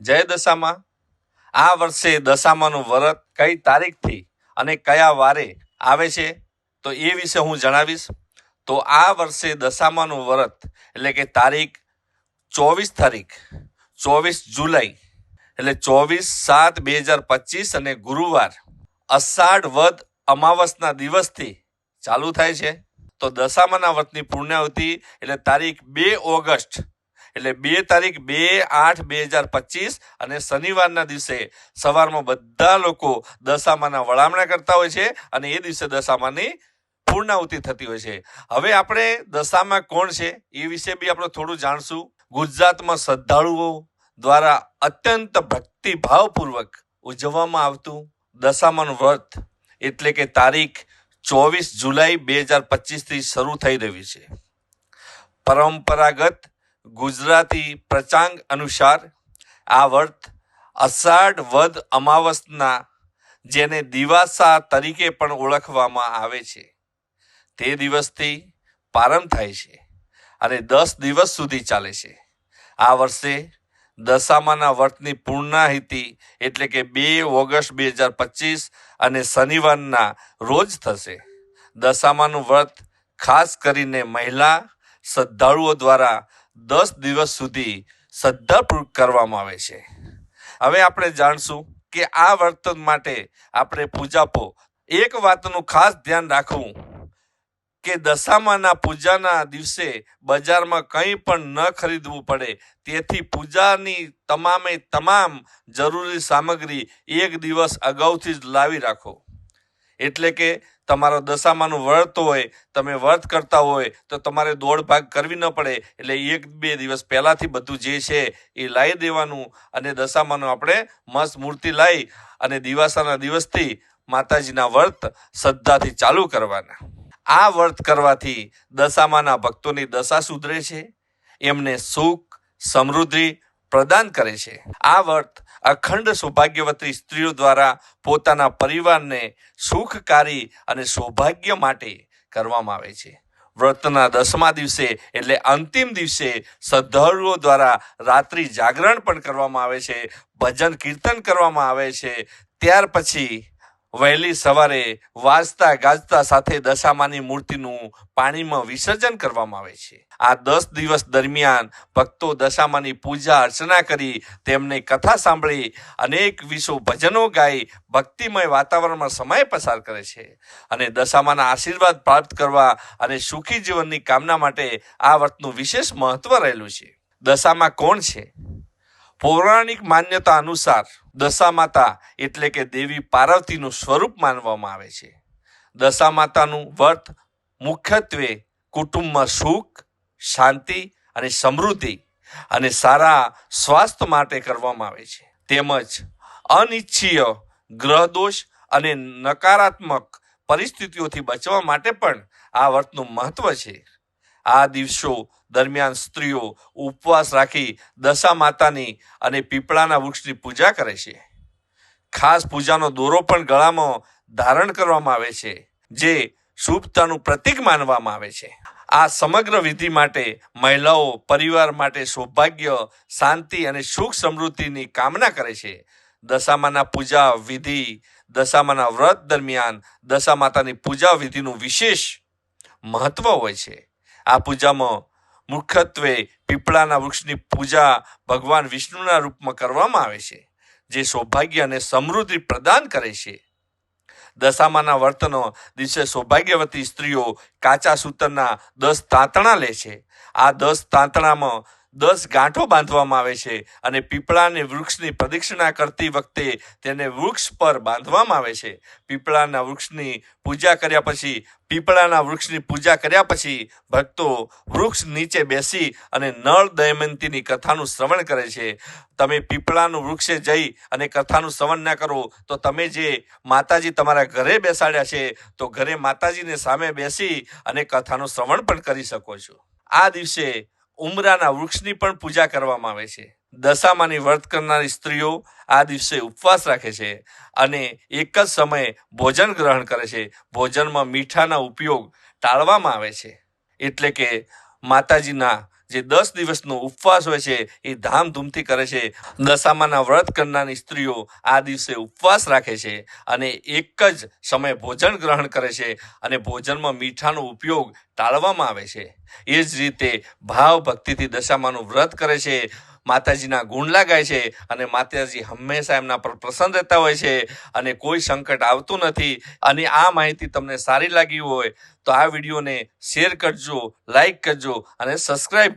જય દશામાં. આ વર્ષે દશામાનું વ્રત કઈ તારીખથી અને કયા વારે આવે છે તો એ વિશે હું જણાવીશ. તો આ વર્ષે દશામાનું વ્રત એટલે કે તારીખ ચોવીસ તારીખ, ચોવીસ જુલાઈ એટલે ચોવીસ સાત બે હજાર પચીસ અને ગુરુવાર અષાઢ વદ અમાવસના દિવસથી ચાલુ થાય છે. તો દશામાના વ્રતની પૂર્ણાવતિ એટલે તારીખ બે ઓગસ્ટ એટલે બે તારીખ બે આઠ બે હજાર પચીસ અને શનિવારના દિવસે સવારમાં બધા લોકો દશામાના વળામણા કરતા હોય છે અને એ દિવસે દશામાની પૂર્ણાહુતિ થતી હોય છે. હવે આપણે દશામાં કોણ છે એ વિશે બી આપણે થોડું જાણશું. ગુજરાતમાં શ્રદ્ધાળુઓ દ્વારા અત્યંત ભક્તિભાવપૂર્વક ઉજવવામાં આવતું દશામાનું વ્રત એટલે કે તારીખ ચોવીસ જુલાઈ બે હજાર પચીસથી શરૂ થઈ રહ્યું છે. પરંપરાગત ગુજરાતી પ્રચાંગ અનુસાર આ વ્રત અષાઢ વદ અમાવસના, જેને દિવાસા તરીકે પણ ઓળખવામાં આવે છે. તે દિવસથી પ્રારંભ થાય છે અને દસ દિવસ સુધી ચાલે છે. આ વર્ષે દશામાના વર્તની પૂર્ણાહિતિ એટલે કે બે ઓગસ્ટ બે હજાર પચીસ અને શનિવારના રોજ થશે. દશામાનું વ્રત ખાસ કરીને મહિલા શ્રદ્ધાળુઓ દ્વારા દસ દિવસ સુધી શ્રદ્ધાપૂર્વક કરવામાં આવે છે. હવે આપણે જાણશું કે આ વર્તન માટે આપણે પૂજાપો એક વાતનું ખાસ ધ્યાન રાખવું કે દશામાના પૂજાના દિવસે બજારમાં કંઈ પણ ન ખરીદવું પડે, તેથી પૂજાની તમામે તમામ જરૂરી સામગ્રી એક દિવસ અગાઉથી જ લાવી રાખો. એટલે કે તમારો દશામાનું વ્રત હોય, તમે વ્રત કરતા હોય, તો તમારે દોડ ભાગ કરવી ન પડે. એટલે એક બે દિવસ પહેલાંથી બધું જે છે એ લાવી દેવાનું અને દશામાનું આપણે મસ્ત મૂર્તિ લાવી અને દિવાસાના દિવસથી માતાજીના વ્રત શ્રદ્ધાથી ચાલુ કરવાના. આ વ્રત કરવાથી દશામાના ભક્તોની દશા સુધરે છે. એમને સુખ, સમૃદ્ધિ પ્રદાન કરે છે. આ વ્રત અખંડ સૌભાગ્યવતી સ્ત્રીઓ દ્વારા પોતાના પરિવારને સુખકારી અને સૌભાગ્ય માટે કરવામાં આવે છે. વ્રતના દસમા દિવસે એટલે અંતિમ દિવસે શ્રદ્ધાળુઓ દ્વારા રાત્રિ જાગરણ પણ કરવામાં આવે છે. ભજન કીર્તન કરવામાં આવે છે. ત્યાર પછી વહેલી સવારે વાજતા ગાજતા સાથે દશામાની મૂર્તિનું પાણીમાં વિસર્જન કરવામાં આવે છે. આ દસ દિવસ દરમિયાન ભક્તો દશામાની પૂજા અર્ચના કરી તેમને કથા સાંભળી અનેક વિશો ભજનો ગાઈ ભક્તિમય વાતાવરણમાં સમય પસાર કરે છે અને દશામાના આશીર્વાદ પ્રાપ્ત કરવા અને સુખી જીવનની કામના માટે આ વ્રતનું વિશેષ મહત્વ રહેલું છે. દશામાં કોણ છે? પૌરાણિક માન્યતા અનુસાર દશા માતા એટલે કે દેવી પાર્વતીનું સ્વરૂપ માનવામાં આવે છે. દશા માતાનું વ્રત મુખ્યત્વે કુટુંબમાં સુખ, શાંતિ અને સમૃદ્ધિ અને સારા સ્વાસ્થ્ય માટે કરવામાં આવે છે. તેમજ અનિચ્છીય, ગ્રહદોષ અને નકારાત્મક પરિસ્થિતિઓથી બચવા માટે પણ આ વર્તનું મહત્વ છે. આ દિવસો દરમિયાન સ્ત્રીઓ ઉપવાસ રાખી દશા માતાની અને પીપળાના વૃક્ષની પૂજા કરે છે. ખાસ પૂજાનો દોરો પણ ગળામાં ધારણ કરવામાં આવે છે, જે શુભતાનું પ્રતીક માનવામાં આવે છે. આ સમગ્ર વિધિ માટે મહિલાઓ પરિવાર માટે સૌભાગ્ય, શાંતિ અને સુખ સમૃદ્ધિની કામના કરે છે. દશામાના પૂજા વિધિ, દશામાના વ્રત દરમિયાન દશા માતાની પૂજા વિધિનું વિશેષ મહત્વ હોય છે. આ પૂજામાં મુખ્યત્વે પીપળાના વૃક્ષની પૂજા ભગવાન વિષ્ણુના રૂપમાં કરવામાં આવે છે, જે સૌભાગ્ય અને સમૃદ્ધિ પ્રદાન કરે છે. દશામાના વર્તનો દિવસે સૌભાગ્યવતી સ્ત્રીઓ કાચા સૂતરના દસ તાંતણા લે છે. આ દસ તાંતણામાં દસ ગાંઠો બાંધવામાં આવે છે અને પીપળાને વૃક્ષની પ્રદક્ષિણા કરતી વખતે તેને વૃક્ષ પર બાંધવામાં આવે છે. પીપળાના વૃક્ષની પૂજા કર્યા પછી, પીપળાના વૃક્ષની પૂજા કર્યા પછી ભક્તો વૃક્ષ નીચે બેસી અને નળ દયમંતીની કથાનું શ્રવણ કરે છે. તમે પીપળાનું વૃક્ષે જઈ અને કથાનું શ્રવણ ના કરો, તો તમે જે માતાજી તમારા ઘરે બેસાડ્યા છે, તો ઘરે માતાજીને સામે બેસી અને કથાનું શ્રવણ પણ કરી શકો છો. આ દિવસે ઉમરાના વૃક્ષની પણ પૂજા કરવામાં આવે છે. દશામાની વ્રત કરનારી સ્ત્રીઓ આ દિવસે ઉપવાસ રાખે છે અને એક જ સમયે ભોજન ગ્રહણ કરે છે. ભોજનમાં મીઠાના ઉપયોગ ટાળવામાં આવે છે. એટલે કે માતાજીના જે દસ દિવસનો ઉપવાસ હોય છે, એ ધામધૂમથી કરે છે. દશામાના વ્રત કરનારની સ્ત્રીઓ આ દિવસે ઉપવાસ રાખે છે અને એક જ સમયે ભોજન ગ્રહણ કરે છે અને ભોજનમાં મીઠાનો ઉપયોગ ટાળવામાં આવે છે. એ જ રીતે ભાવ ભક્તિથી દશામાનું વ્રત કરે છે, માતાજીના ગુણલા ગાય છે અને માતાજી હંમેશા એમના પર પ્રસન્ન રહેતા હોય છે અને કોઈ સંકટ આવતું નથી અને આ માહિતી તમને સારી લાગી હોય તો આ વિડીયોને શેર કરજો, લાઈક કરજો અને સબસ્ક્રાઈબ